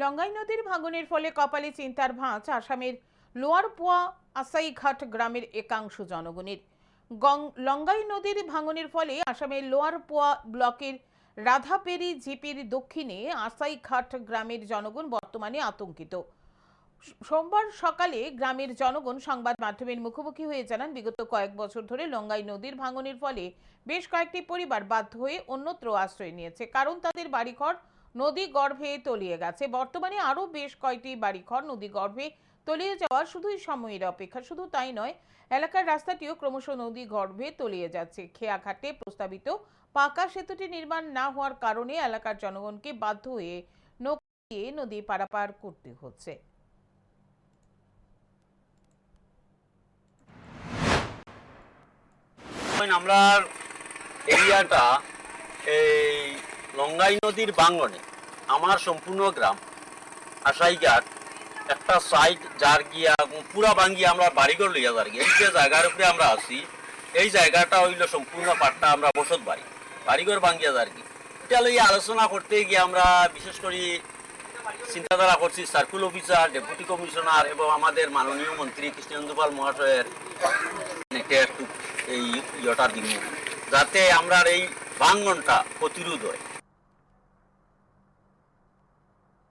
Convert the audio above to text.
লঙ্গাই নদীর ভাঙনের ফলে কপালে চিন্তার ভাঁজ আসামের লোয়ার পোয়া আসাইঘাট গ্রামের একাংশ জনগণের। গং লঙ্গাই নদীর ভাঙনের ফলে আসামের লোয়ার পোয়া ব্লকের রাধাপেরি জিপির দক্ষিণে আসাইঘাট গ্রামের জনগণ বর্তমানে আতঙ্কিত। সোমবার সকালে গ্রামের জনগণ সংবাদ মাধ্যমের মুখোমুখি হয়ে জানান, বিগত কয়েক বছর ধরে লঙ্গাই নদীর ভাঙনের ফলে বেশ কয়েকটি পরিবার বাধ্য হয়ে অন্যত্র আশ্রয় নিয়েছে। কারণ তাদের বাড়িঘর নদী গর্ভে তলিয়ে গেছে। বর্তমানে আরও বেশ কয়েকটি বাড়িঘর নদী গর্ভে তলিয়ে যাওয়া শুধুই সময়ের অপেক্ষা, শুধু তাই নয়, এলাকার রাস্তাটিও ক্রমশ নদী গর্ভে তলিয়ে যাচ্ছে। খেয়াঘাটে প্রস্তাবিত পাকা সেতুটি নির্মাণ না হওয়ার কারণে এলাকার জনগণকে বাধ্য হয়ে নৌকা দিয়ে নদী পারাপার করতে হচ্ছে। আমরা এরিয়াটা এই লঙ্গাই নদীর বাঙ্গনে আমার সম্পূর্ণ গ্রাম। আশাইঘাট একটা সাইড যার গিয়া পুরা ভাঙ্গিয়া আমরা বাড়িঘর লইয়া যার গিয়া, এই যে জায়গার উপরে আমরা আছি, এই জায়গাটা হইল সম্পূর্ণ পাটটা আমরা বসত বাড়ি বাড়িঘর ভাঙ্গিয়া যার কি এটা লইয়া আলোচনা করতে গিয়ে আমরা বিশেষ করে চিন্তাধারা করছি সার্কুল অফিসার ডেপুটি কমিশনার এবং আমাদের মাননীয় মন্ত্রী কৃষ্ণেন্দুপাল মহাশয়ের এই ইয়েটা দিন। যাতে আমরা এই ভাঙ্গনটা প্রতিরোধ হয়।